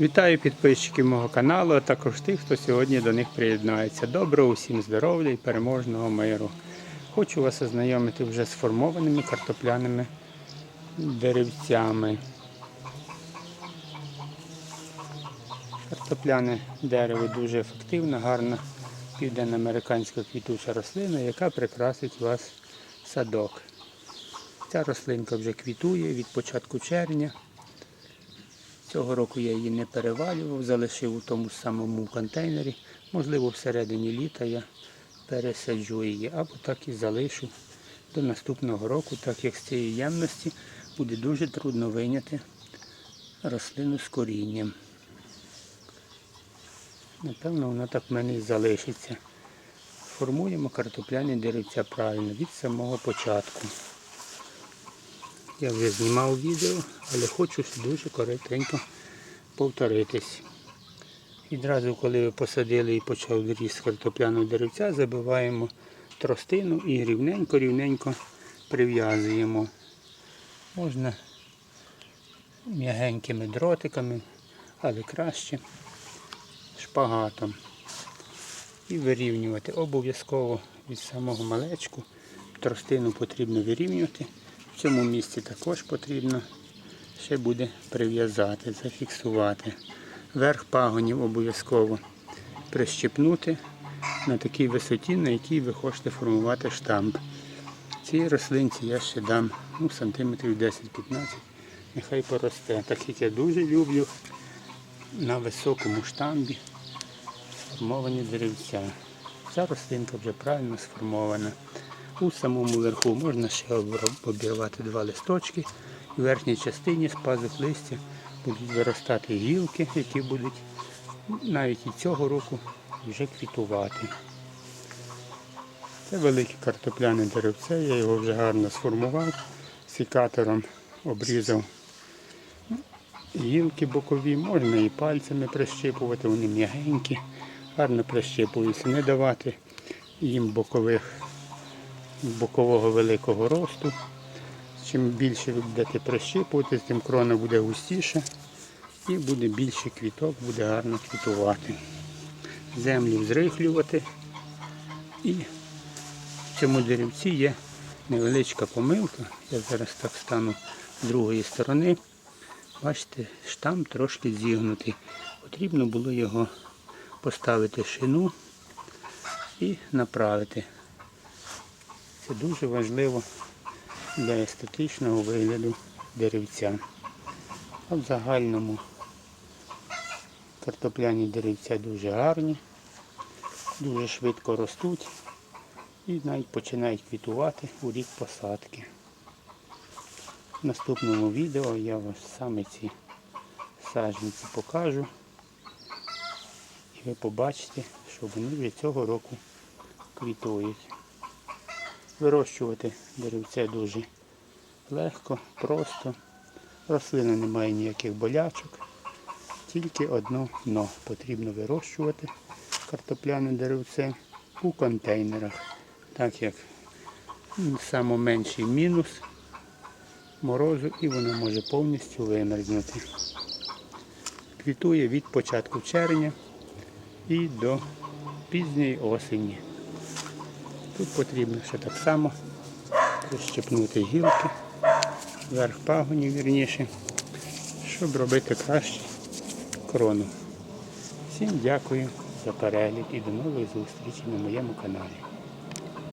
Вітаю підписчиків мого каналу, а також тих, хто сьогодні до них приєднається. Доброго усім здоров'я і переможного миру. Хочу вас ознайомити вже з формованими картопляними деревцями. Картопляне дерево дуже ефективна, гарна південноамериканська квітуча рослина, яка прикрасить вас садок. Ця рослинка вже квітує від початку червня. Цього року я її не перевалював, залишив у тому самому контейнері. Можливо, всередині літа я пересаджу її, або так і залишу до наступного року, так як з цієї ємності буде дуже трудно виняти рослину з корінням. Напевно, вона так в мене і залишиться. Формуємо картопляні деревця правильно від самого початку. Я вже знімав відео, але хочу дуже коротенько повторитись. Відразу, коли ви посадили і почав ріст картопляного деревця, забиваємо тростину і рівненько-рівненько прив'язуємо. Можна м'ягенькими дротиками, але краще шпагатом. І вирівнювати. Обов'язково від самого малечку тростину потрібно вирівнювати. В цьому місці також потрібно ще буде прив'язати, зафіксувати. Верх пагонів обов'язково прищепнути на такій висоті, на якій ви хочете формувати штамп. Цій рослинці я ще дам ну, сантиметрів 10-15, нехай поросте. Так як я дуже люблю на високому штамбі сформовані деревця. Ця рослинка вже правильно сформована. У самому верху можна ще обірвати два листочки. В верхній частині з пазух листя будуть виростати гілки, які будуть навіть і цього року вже квітувати. Це велике картопляне деревце, я його вже гарно сформував, сікатором обрізав гілки бокові, можна і пальцями прищипувати, вони м'ягенькі, гарно прищипуються, не давати їм бокових бокового великого росту. Чим більше ви будете прищипувати, тим крона буде густіше і буде більше квіток, буде гарно квітувати. Землю зрихлювати. І в цьому деревці є невеличка помилка. Я зараз так стану з другої сторони. Бачите, штам трошки зігнутий. Потрібно було його поставити шину і направити. Це дуже важливо для естетичного вигляду деревця. А в загальному картопляні деревця дуже гарні, дуже швидко ростуть і навіть починають квітувати у рік посадки. В наступному відео я вам саме ці саджанці покажу і ви побачите, що вони вже цього року квітують. Вирощувати деревце дуже легко, просто. Рослина не має ніяких болячок. Тільки одно дно потрібно вирощувати картопляне деревце у контейнерах. Так як найменший мінус морозу і воно може повністю вимерзнути. Квітує від початку червня і до пізньої осені. Тут потрібно ще так само розщепнути гілки, верх пагонів вірніше, щоб робити краще крону. Всім дякую за перегляд і до нових зустрічей на моєму каналі.